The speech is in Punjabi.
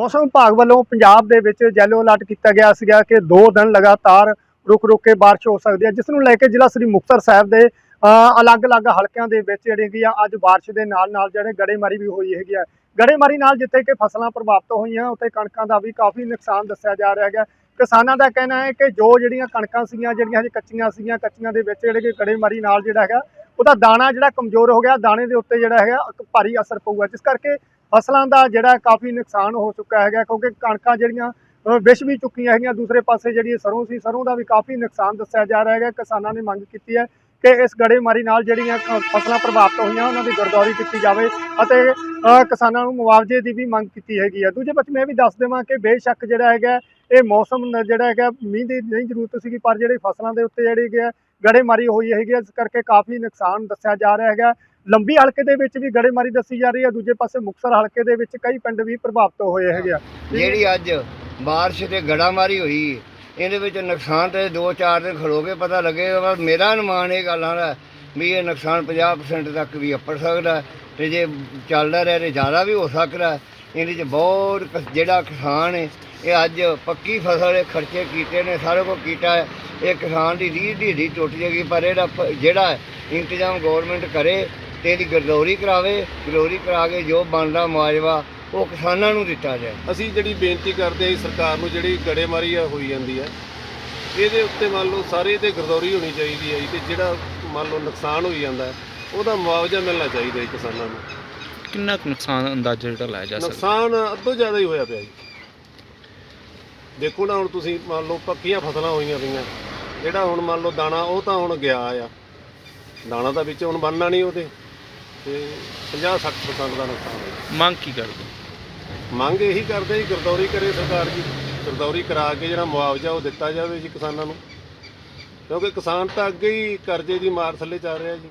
ਮੌਸਮ ਵਿਭਾਗ ਵੱਲੋਂ ਪੰਜਾਬ ਦੇ ਵਿੱਚ ਜੈਲੋ ਅਲਰਟ ਕੀਤਾ ਗਿਆ ਸੀਗਾ ਕਿ 2 ਦਿਨ ਲਗਾਤਾਰ ਰੁਕ ਰੁਕ ਕੇ ਬਾਰਿਸ਼ ਹੋ ਸਕਦੀ ਹੈ, ਜਿਸ ਨੂੰ ਲੈ ਕੇ ਜ਼ਿਲ੍ਹਾ ਸ੍ਰੀ ਮੁਕਤਸਰ ਸਾਹਿਬ ਦੇ ਅਲੱਗ-ਅਲੱਗ ਹਲਕਿਆਂ ਦੇ ਵਿੱਚ ਜਿਹੜੀ ਹੈਗੀ ਆ ਅੱਜ ਬਾਰਿਸ਼ ਦੇ ਨਾਲ-ਨਾਲ ਜਿਹੜੇ ਗੜੇਮਾਰੀ ਵੀ ਹੋਈ ਹੈਗੀ ਆ। ਗੜੇਮਾਰੀ ਨਾਲ ਜਿੱਥੇ ਕਿ ਫਸਲਾਂ ਪ੍ਰਭਾਵਿਤ ਹੋਈਆਂ, ਉੱਥੇ ਕਣਕਾਂ ਦਾ ਵੀ ਕਾਫੀ ਨੁਕਸਾਨ ਦੱਸਿਆ ਜਾ ਰਿਹਾ ਹੈਗਾ। ਕਿਸਾਨਾਂ ਦਾ ਕਹਿਣਾ ਹੈ ਕਿ ਜੋ ਜਿਹੜੀਆਂ ਕਣਕਾਂ ਸੀਗੀਆਂ, ਜਿਹੜੀਆਂ ਹਜੇ ਕੱਚੀਆਂ ਸੀਗੀਆਂ, ਕੱਚੀਆਂ ਦੇ ਵਿੱਚ ਜਿਹੜੇ ਕਿ ਗੜੇਮਾਰੀ ਨਾਲ ਜਿਹੜਾ ਹੈਗਾ, ਉਹਦਾ ਦਾਣਾ ਜਿਹੜਾ ਕਮਜ਼ੋਰ ਹੋ ਗਿਆ, ਦਾਣੇ ਦੇ ਉੱਤੇ ਜਿਹੜਾ ਹੈਗਾ ਭਾਰੀ ਅਸਰ ਪਊਗਾ। ਜਿਸ ਕਰਕੇ ਫਸਲਾਂ ਦਾ ਜਿਹੜਾ ਕਾਫੀ ਨੁਕਸਾਨ ਹੋ ਚੁੱਕਾ ਹੈਗਾ ਕਿਉਂਕਿ ਕਣਕਾਂ ਜਿਹੜੀਆਂ ਅ, ਵਿਛ ਵੀ ਚੁੱਕੀਆਂ ਹੈਗੀਆਂ ਦੂਸਰੇ ਪਾਸੇ ਜਿਹੜੀ ਸਰੋਂ ਸੀ ਸਰੋਂ ਦਾ ਵੀ ਕਾਫੀ ਨੁਕਸਾਨ ਦੱਸਿਆ ਜਾ ਰਿਹਾ ਹੈਗਾ ਕਿਸਾਨਾਂ ਨੇ ਮੰਗ ਕੀਤੀ ਹੈ ਕਿ ਇਸ ਗੜੇਮਾਰੀ ਨਾਲ ਜਿਹੜੀਆਂ ਫਸਲਾਂ ਪ੍ਰਭਾਵਿਤ ਹੋਈਆਂ ਉਹਨਾਂ ਦੀ ਗਰਦੌਰੀ ਕੀਤੀ ਜਾਵੇ ਅਤੇ ਕਿਸਾਨਾਂ ਨੂੰ ਮੁਆਵਜ਼ੇ ਦੀ ਵੀ ਮੰਗ ਕੀਤੀ ਹੈਗੀ ਹੈ। ਦੂਜੇ ਪਾਸੇ ਮੈਂ ਇਹ ਵੀ ਦੱਸ ਦੇਵਾਂ ਕਿ ਬੇਸ਼ੱਕ ਜਿਹੜਾ ਹੈਗਾ ਇਹ ਮੌਸਮ ਜਿਹੜਾ ਹੈਗਾ ਮੀਂਹ ਦੀ ਨਹੀਂ ਜ਼ਰੂਰਤ ਸੀਗੀ ਪਰ ਜਿਹੜੇ ਫਸਲਾਂ ਦੇ ਉੱਤੇ ਜਿਹੜੀ ਹੈਗੀ ਹੈ ਗੜੇਮਾਰੀ ਹੋਈ ਹੈਗੀ ਹੈ ਇਸ ਕਰਕੇ ਕਾਫੀ ਨੁਕਸਾਨ ਦੱਸਿਆ ਜਾ ਰਿਹਾ ਹੈਗਾ। ਲੰਬੀ ਹਲਕੇ ਦੇ ਵਿੱਚ ਵੀ ਗੜੇਮਾਰੀ ਦੱਸੀ ਜਾ ਰਹੀ ਹੈ, ਦੂਜੇ ਪਾਸੇ ਮੁਕਤਸਰ ਹਲਕੇ ਦੇ ਵਿੱਚ ਕਈ ਪਿੰਡ ਵੀ ਪ੍ਰਭਾਵਿਤ ਹੋਏ ਹੈਗੇ ਆ। ਜਿਹੜੀ ਅੱਜ ਬਾਰਿਸ਼ ਤੇ ਗੜਾਮਾਰੀ ਹੋਈ, ਇਹਦੇ ਵਿੱਚ ਨੁਕਸਾਨ ਤੇ 2-4 ਦਿਨ ਖੜੋਗੇ ਪਤਾ ਲੱਗੇਗਾ ਪਰ ਮੇਰਾ ਅਨੁਮਾਨ ਇਹ ਗੱਲਾਂ ਦਾ ਵੀ ਇਹ ਨੁਕਸਾਨ 50% ਤੱਕ ਵੀ ਅੱਪੜ ਸਕਦਾ ਹੈ ਤੇ ਜੇ ਚੱਲਦਾ ਰਹੇ ਤੇ ਜ਼ਿਆਦਾ ਵੀ ਹੋ ਸਕਦਾ ਇਹਦੇ 'ਚ ਬਹੁਤ ਜਿਹੜਾ ਕਿਸਾਨ ਹੈ, ਇਹ ਅੱਜ ਪੱਕੀ ਫਸਲ ਦੇ ਖਰਚੇ ਕੀਤੇ ਨੇ, ਸਾਰੇ ਕੋ ਕੀਤਾ ਹੈ। ਇਹ ਕਿਸਾਨ ਦੀ ਰੀਝ ਦੀ ਢੀ ਟੁੱਟ ਜਾਏਗੀ, ਪਰ ਇਹਦਾ ਪ- ਜਿਹੜਾ ਇੰਤਜ਼ਾਮ ਗਵਰਨਮੈਂਟ ਕਰੇ ਤੇ ਇਹਦੀ ਗਰਦੌਰੀ ਕਰਾਵੇ ਗਰਦੌਰੀ ਕਰਾ ਕੇ ਜੋ ਬਣਦਾ ਮੁਆਵਜ਼ਾ ਉਹ ਕਿਸਾਨਾਂ ਨੂੰ ਦਿੱਤਾ ਜਾਏ। ਅਸੀਂ ਜਿਹੜੀ ਬੇਨਤੀ ਕਰਦੇ ਹਾਂ ਜੀ ਸਰਕਾਰ ਨੂੰ ਜਿਹੜੀ ਗੜੇਮਾਰੀ ਆ ਹੋਈ ਜਾਂਦੀ ਹੈ ਇਹਦੇ ਉੱਤੇ ਮੰਨ ਲਓ ਸਾਰੇ ਤੇ ਗਰਦੌਰੀ ਹੋਣੀ ਚਾਹੀਦੀ ਹੈ ਜੀ ਤੇ ਜਿਹੜਾ ਮੰਨ ਲਓ ਨੁਕਸਾਨ ਹੋਈ ਜਾਂਦਾ ਹੈ, ਉਹਦਾ ਮੁਆਵਜ਼ਾ ਮਿਲਣਾ ਚਾਹੀਦਾ ਜੀ ਕਿਸਾਨਾਂ ਨੂੰ। ਕਿੰਨਾ ਕੁ ਨੁਕਸਾਨ ਅੰਦਾਜ਼ਾ ਜਿਹੜਾ ਲਾਇਆ ਜਾ ਸਕਦਾ? ਨੁਕਸਾਨ ਅੱਧੋ ਜ਼ਿਆਦਾ ਹੀ ਹੋਇਆ ਪਿਆ ਜੀ। ਦੇਖੋ ਨਾ ਹੁਣ ਤੁਸੀਂ ਮੰਨ ਲਓ ਪੱਕੀਆਂ ਫਸਲਾਂ ਹੋਈਆਂ ਪਈਆਂ ਜਿਹੜਾ ਹੁਣ ਮੰਨ ਲਓ ਦਾਣਾ ਉਹ ਤਾਂ ਹੁਣ ਗਿਆ ਆ। ਦਾਣਾ ਤਾਂ ਵਿੱਚ ਹੁਣ ਬਣਨਾ ਨਹੀਂ ਉਹਦੇ। ਤੇ 50 60% ਦਾ ਨੁਕਸਾਨ ਹੋਇਆ। ਮੰਗ ਕੀ ਕਰਦੇ? ਮੰਗ ਇਹੀ ਕਰਦੇ ਜੀ ਗਰਦੌਰੀ ਕਰੇ ਸਰਕਾਰ ਜੀ। ਗਰਦੌਰੀ ਕਰਾ ਕੇ ਜਿਹੜਾ ਮੁਆਵਜ਼ਾ ਉਹ ਦਿੱਤਾ ਜਾਵੇ ਜੀ ਕਿਸਾਨਾਂ ਨੂੰ। ਕਿਉਂਕਿ ਕਿਸਾਨ ਤਾਂ ਅੱਗੇ ਹੀ ਕਰਜ਼ੇ ਦੀ ਮਾਰ ਥੱਲੇ ਚੱਲ ਰਿਹਾ ਜੀ।